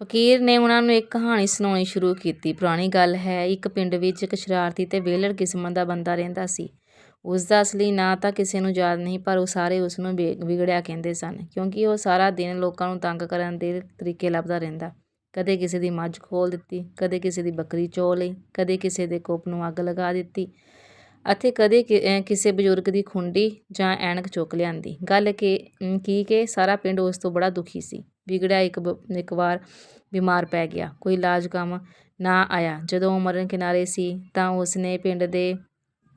ਫ਼ਕੀਰ ਨੇ ਉਹਨਾਂ ਨੂੰ ਇੱਕ ਕਹਾਣੀ ਸੁਣਾਉਣੀ ਸ਼ੁਰੂ ਕੀਤੀ। ਪੁਰਾਣੀ ਗੱਲ ਹੈ, ਇੱਕ ਪਿੰਡ ਵਿੱਚ ਇੱਕ ਸ਼ਰਾਰਤੀ ਤੇ ਵਿਹਲੜ ਕਿਸਮ ਦਾ ਬੰਦਾ ਰਹਿੰਦਾ ਸੀ। ਉਸਦਾ ਅਸਲੀ ਨਾਂ ਤਾਂ ਕਿਸੇ ਨੂੰ ਯਾਦ ਨਹੀਂ, ਪਰ ਉਹ ਸਾਰੇ ਉਸ ਉਸਨੂੰ ਵਿਗੜਿਆ ਕਹਿੰਦੇ ਸਨ, ਕਿਉਂਕਿ ਉਹ ਸਾਰਾ ਦਿਨ ਲੋਕਾਂ ਨੂੰ ਤੰਗ ਕਰਨ ਦੇ ਤਰੀਕੇ ਲੱਭਦਾ ਰਹਿੰਦਾ। ਕਦੇ ਕਿਸੇ ਦੀ ਮੱਝ ਖੋਹ ਦਿੱਤੀ, ਕਦੇ ਕਿਸੇ ਦੀ ਬੱਕਰੀ ਚੋ ਲਈ, ਕਦੇ ਕਿਸੇ ਦੇ ਕੁੱਪ ਨੂੰ ਅੱਗ ਲਗਾ ਦਿੱਤੀ ਅਤੇ ਕਦੇ ਕਿਸੇ ਬਜ਼ੁਰਗ ਦੀ ਖੁੰਡੀ ਜਾਂ ਐਨਕ ਚੁੱਕ ਲਿਆਂਦੀ। ਗੱਲ ਕੀ ਕਿ ਸਾਰਾ ਪਿੰਡ ਉਸ ਤੋਂ ਬੜਾ ਦੁਖੀ ਸੀ। ਵਿਗੜਿਆ ਇੱਕ ਇੱਕ ਵਾਰ ਬਿਮਾਰ ਪੈ ਗਿਆ। ਕੋਈ ਇਲਾਜ ਕੰਮ ਨਾ ਆਇਆ। ਜਦੋਂ ਉਹ ਮਰਨ ਕਿਨਾਰੇ ਸੀ ਤਾਂ ਉਸਨੇ ਪਿੰਡ ਦੇ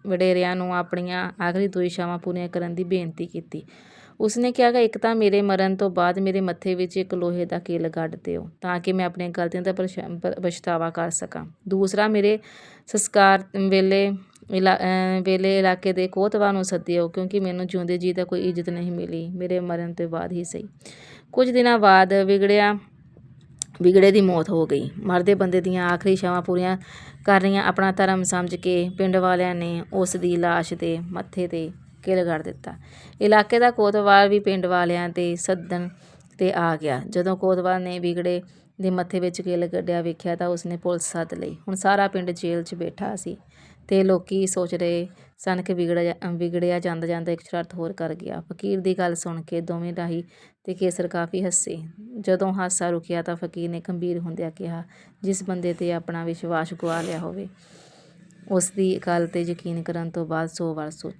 ਵਡੇਰਿਆਂ ਨੂੰ ਆਪਣੀਆਂ ਆਖਰੀ ਦੋ ਇੱਛਾਵਾਂ ਪੂਰੀਆਂ ਕਰਨ ਦੀ ਬੇਨਤੀ ਕੀਤੀ। ਉਸਨੇ ਕਿਹਾ, ਕਿ ਇੱਕ ਤਾਂ ਮੇਰੇ ਮਰਨ ਤੋਂ ਬਾਅਦ ਮੇਰੇ ਮੱਥੇ ਵਿੱਚ ਇੱਕ ਲੋਹੇ ਦਾ ਕਿੱਲ ਗੱਡ ਦਿਓ, ਤਾਂ ਕਿ ਮੈਂ ਆਪਣੀਆਂ ਗ਼ਲਤੀਆਂ ਦਾ ਪਛਤਾਵਾ ਕਰ ਸਕਾਂ। ਦੂਸਰਾ, ਮੇਰੇ ਸੰਸਕਾਰ ਵੇਲੇ ਵੇਲੇ ਇਲਾਕੇ ਦੇ ਕੋਤਵਾਲ ਨੂੰ ਸੱਦਿਓ, ਕਿਉਂਕਿ ਮੈਨੂੰ ਜਿਉਂਦੇ ਜੀਅ ਦਾ ਕੋਈ ਇੱਜ਼ਤ ਨਹੀਂ ਮਿਲੀ, ਮੇਰੇ ਮਰਨ ਤੋਂ ਬਾਅਦ ਹੀ ਸਹੀ। ਕੁਝ ਦਿਨਾਂ ਬਾਅਦ ਵਿਗੜਿਆ, ਵਿਗੜੇ ਦੀ ਮੌਤ ਹੋ ਗਈ। ਮਰਦੇ ਬੰਦੇ ਦੀਆਂ ਆਖਰੀ ਛਾਵਾਂ ਪੂਰੀਆਂ ਕਰ ਰਹੀਆਂ ਆਪਣਾ ਧਰਮ ਸਮਝ ਕੇ ਪਿੰਡ ਵਾਲਿਆਂ ਨੇ ਉਸ ਦੀ ਲਾਸ਼ ਦੇ ਮੱਥੇ 'ਤੇ ਕਿਲ ਗੱਡ ਦਿੱਤਾ। ਇਲਾਕੇ ਦਾ ਕੋਤਵਾਲ ਵੀ ਪਿੰਡ ਵਾਲਿਆਂ ਦੇ ਸੱਦਣ 'ਤੇ ਆ ਗਿਆ। ਜਦੋਂ ਕੋਤਵਾਲ ਨੇ ਵਿਗੜੇ ਦੇ ਮੱਥੇ ਵਿੱਚ ਕਿੱਲ ਕੱਢਿਆ ਵੇਖਿਆ ਤਾਂ ਉਸਨੇ ਪੁਲਿਸ ਸੱਦ ਲਈ। ਹੁਣ ਸਾਰਾ ਪਿੰਡ ਜੇਲ੍ਹ 'ਚ ਬੈਠਾ ਸੀ ਤੇ ਲੋਕੀਂ ਸੋਚ ਰਹੇ ਸਨ ਕਿ ਵਿਗੜਿਆ ਜਾਂਦਾ-ਜਾਂਦਾ ਇੱਕ ਸ਼ਰਾਰਤ ਹੋਰ ਕਰ ਗਿਆ। ਫ਼ਕੀਰ ਦੀ ਗੱਲ ਸੁਣ ਕੇ ਦੋਵੇਂ ਰਾਹੀ ਤੇ ਕੇਸਰ ਕਾਫ਼ੀ ਹੱਸੇ। ਜਦੋਂ ਹਾਸਾ ਰੁਕਿਆ ਤਾਂ ਫ਼ਕੀਰ ਨੇ ਗੰਭੀਰ ਹੁੰਦਿਆਂ ਕਿਹਾ, ਜਿਸ ਬੰਦੇ 'ਤੇ ਆਪਣਾ ਵਿਸ਼ਵਾਸ ਗੁਆ ਲਿਆ ਹੋਵੇ, ਉਸ ਦੀ ਗੱਲ 'ਤੇ ਯਕੀਨ ਕਰਨ ਤੋਂ ਬਾਅਦ ਸੌ ਵਾਰ ਸੋਚੋ।